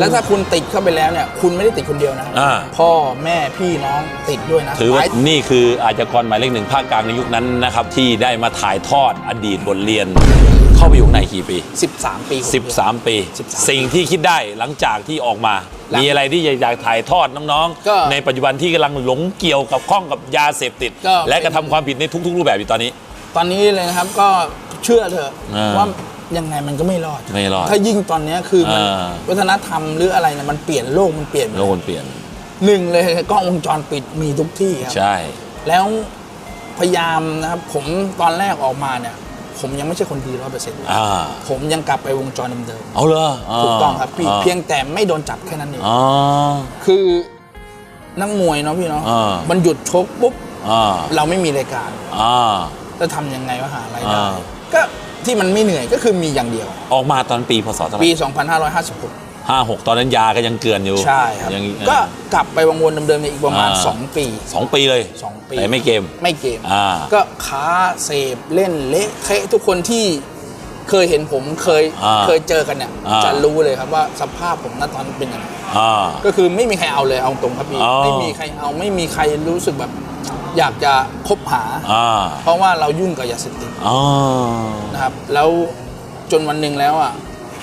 แล้วถ้าคุณติดเข้าไปแล้วเนี่ยคุณไม่ได้ติดคนเดียวนะครับอ่า พ่อแม่พี่น้องติดด้วยนะถือว่าหลายนี่คืออาชญากรหมายเลขหนึ่งภาคกลางในยุคนั้นนะครับ ที่ได้มาถ่ายทอดอดีตบทเรียน เข้าไปอยู่ข้างในกี่ปี 13 ปีผม13 ปี 13สิ่งที่คิดได้หลังจากที่ออกมา หลังมีอะไรที่อยากถ่ายทอดน้องก็ๆ ในปัจจุบันที่กำลังหลงเกี่ยวกับข้องกับยาเสพติด ก็ และกระทำความผิดในทุก ๆ รูปแบบอยู่ตอนนี้ ตอนนี้เลยนะครับก็เชื่อเถอะอ่าว่า ยังไงมันก็ไม่รอด ไม่รอด ถ้ายิ่งตอนเนี้ยคือมันอ่าวัฒนธรรมหรืออะไรเนี่ยมันเปลี่ยนโลกมันเปลี่ยนโลกมันเปลี่ยนหนึ่งเลยกล้องวงจรปิดมีทุกที่ครับใช่ แล้วพยายามนะครับผมตอนแรกออกมาเนี่ย ผมยังไม่ใช่คนดีร้อยเปอร์เซ็นต์อ่าผมยังกลับไปวงจรเดิมเอาเลยๆถูกต้องครับพี่เพียงแต่ไม่โดนจับแค่นั้นเองอ๋อคือนักมวยเนาะพี่เนาะอ่ามันหยุดชกปุ๊บอ่าเราไม่มีรายการอ่าจะทำยังไงว่าหารายได้อ่าก็ ที่มันไม่เหนื่อยก็คือมีอย่างเดียว ออกมาตอนปีพศเท่าไหร่ปี 2556 ห้าหกตอนนั้นยาก็ยังเกลือนอยู่ใช่ครับ ยังก็กลับไปวังวนเดิมๆเนี่ยอีกประมาณอ่า2ปี สองปีเลยสองปีแต่ไม่เกม ไม่เกม อ่า ก็ค้าเสพเล่นเละเทะทุกคนที่เคยเห็นผมเคยอ่าเคยเจอกันเนี่ยอ่า จะรู้เลยครับว่าสภาพผมณตอนนั้นเป็นยังไง อ่า ก็คือไม่มีใครเอาเลยเอาตรงครับพี่อ๋อ ไม่มีใครเอาไม่มีใครรู้สึกแบบ อยากจะคบหา อ่าเพราะว่าเรายุ่งกับยาเสพติดอ๋อนะครับ แล้วจนวันหนึ่งแล้วอะ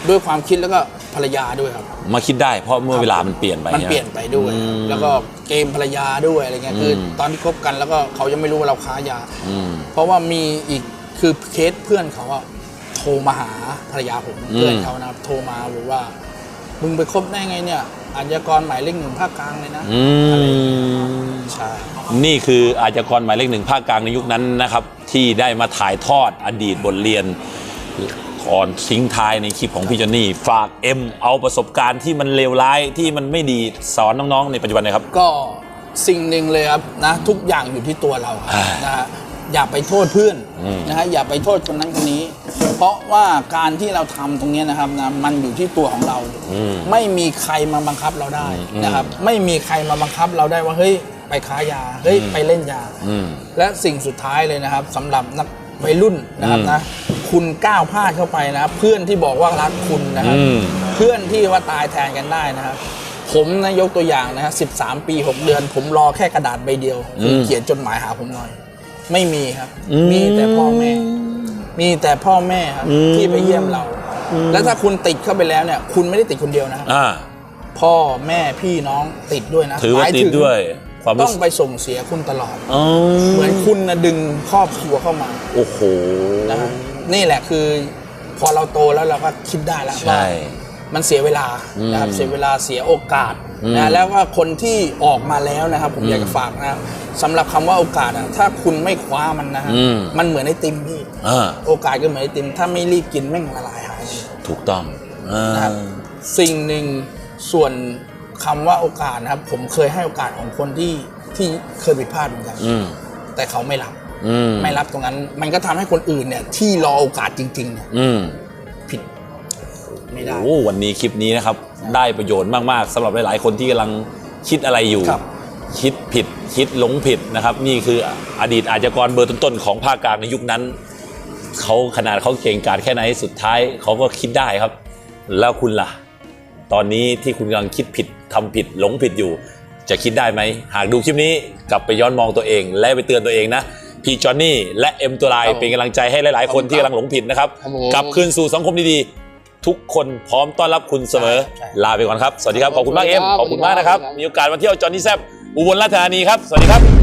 ด้วยความคิดแล้วก็ภรรยาด้วยครับ มาคิดได้เพราะเมื่อเวลามันเปลี่ยนไปมันเปลี่ยนไปด้วย อืม แล้วก็เกมภรรยาด้วยอะไรเงี้ยคืออม ตอนที่คบกันแล้วก็เขายังไม่รู้ว่าเราค้ายา อืม เพราะว่ามีอีกคือเคสเพื่อนเขาอะโทรมาหาภรรยาผมอืม เพื่อนเขานะครับโทรมาบอกว่า มึงไปคบได้ไงเนี่ย อาชญากรหมายเลขหนึ่งภาคกลางเลยนะอือะไรอย่างเงี้ยมใช่นี่คืออาชญากรหมายเลขหนึ่งภาคกลางในยุคนั้นนะครับ ที่ได้มาถ่ายทอดอดีตบทเรียนก่อนทิ้งท้ายในคลิปของพี่จอนนี่ฝากเอ็มเอาประสบการณ์ที่มันเลวร้ายที่มันไม่ดีสอนน้องๆ ในปัจจุบันนะครับ ก็สิ่งหนึ่งเลยครับนะทุกอย่างอยู่ที่ตัวเราครับอ่านนะฮะ อย่าไปโทษเพื่อนอืมนะฮะอย่าไปโทษคนนั้นคนนี้ เพราะว่าการที่เราทำตรงเนี้ยนะครับนะมันอยู่ที่ตัวของเราอืมไม่มีใครมาบังคับเราได้อืมนะครับ ไม่มีใครมาบังคับเราได้ว่าเฮ้ยไปค้ายาเฮ้ยอืมไปเล่นยาอืมและสิ่งสุดท้ายเลยนะครับสำหรับนักวัยรุ่นนะครับอืมนะคุณก้าวพลาดเข้าไปนะครับ เพื่อนที่บอกว่ารักคุณนะครับอืมเพื่อนที่ว่าตายแทนกันได้นะครับผมนะยกตัวอย่างนะครับ13 ปี 6 เดือน ผมรอแค่กระดาษใบเดียวคุณอืมเขียนจดหมายหาผมหน่อย ไม่มีครับ อืมมีแต่พ่อแม่ มีแต่พ่อแม่ครับอืม ที่ไปเยี่ยมเรา แล้วถ้าคุณติดเข้าไปแล้วเนี่ย คุณไม่ได้ติดคนเดียวนะครับอ่า พ่อแม่พี่น้องติดด้วยนะถือว่าหมยติดถึงด้วยความต้รู้องสึกไปส่งเสียคุณตลอด อ๋อเหมือนคุณนะดึงครอบครัวเข้ามาโอ้โห นะครับนี่แหละคือ พอเราโตแล้วเราก็คิดได้แล้วใช่ว่า มันเสียเวลานะครับอืมเสียเวลาเสียโอกาสอืมนะแล้วก็คนที่ออกมาแล้วนะครับ ผมอืมอยากจะฝากนะครับสำหรับคำว่าโอกาสอะถ้าคุณไม่คว้ามันนะฮะอืมมันเหมือนไอติมพี่อ่าโอกาสก็เหมือนไอติม ถ้าไม่รีบกินแม่งละลายหายเลยถูกต้องอ่านะครับสิ่งหนึ่งส่วนคำว่าโอกาสนะครับ ผมเคยให้โอกาสของคนที่ที่เคยผิดพลาดเหมือนกันอืมแต่เขาไม่รับอืมไม่รับตรงนั้น มันก็ทำให้คนอื่นเนี่ย ที่รอโอกาสจริง ๆ เนี่ยอืมผิด ไม่ได้ โอ้วันนี้คลิปนี้นะครับ ได้ประโยชน์มาก ๆสำหรับหลาย ๆ คนที่กำลังคิดอะไรอยู่ ครับ คิดผิดคิดหลงผิดนะครับ นี่คืออดีตอาชญากรเบอร์ต้น ๆ ของภาคกลางในยุคนั้น เขาขนาดเขาเก่งกาจแค่ไหนสุดท้ายเขาก็คิดได้ครับ แล้วคุณล่ะ ตอนนี้ที่คุณกำลังคิดผิดทำผิดหลงผิดอยู่ จะคิดได้ไหม หากดูคลิปนี้กลับไปย้อนมองตัวเอง และไปเตือนตัวเองนะ พี่จอห์นนี่และเอ็มตัวลายครับผมเป็นกำลังใจให้หลาย ๆ คนที่กำลังหลงผิดนะครับ ครับผม กลับคืนสู่สังคมดี ๆ ทุกคนพร้อมต้อนรับคุณเสมอใช่ลาไปก่อนครับ สวัสดีครับ ขอบคุณมากสวัสดีเอ็มครับขอบคุณมากนะครับสวัสดีครับ มีโอกาสมาเที่ยวจอห์นนี่แซบอุบลราชธานีครับ สวัสดีครับ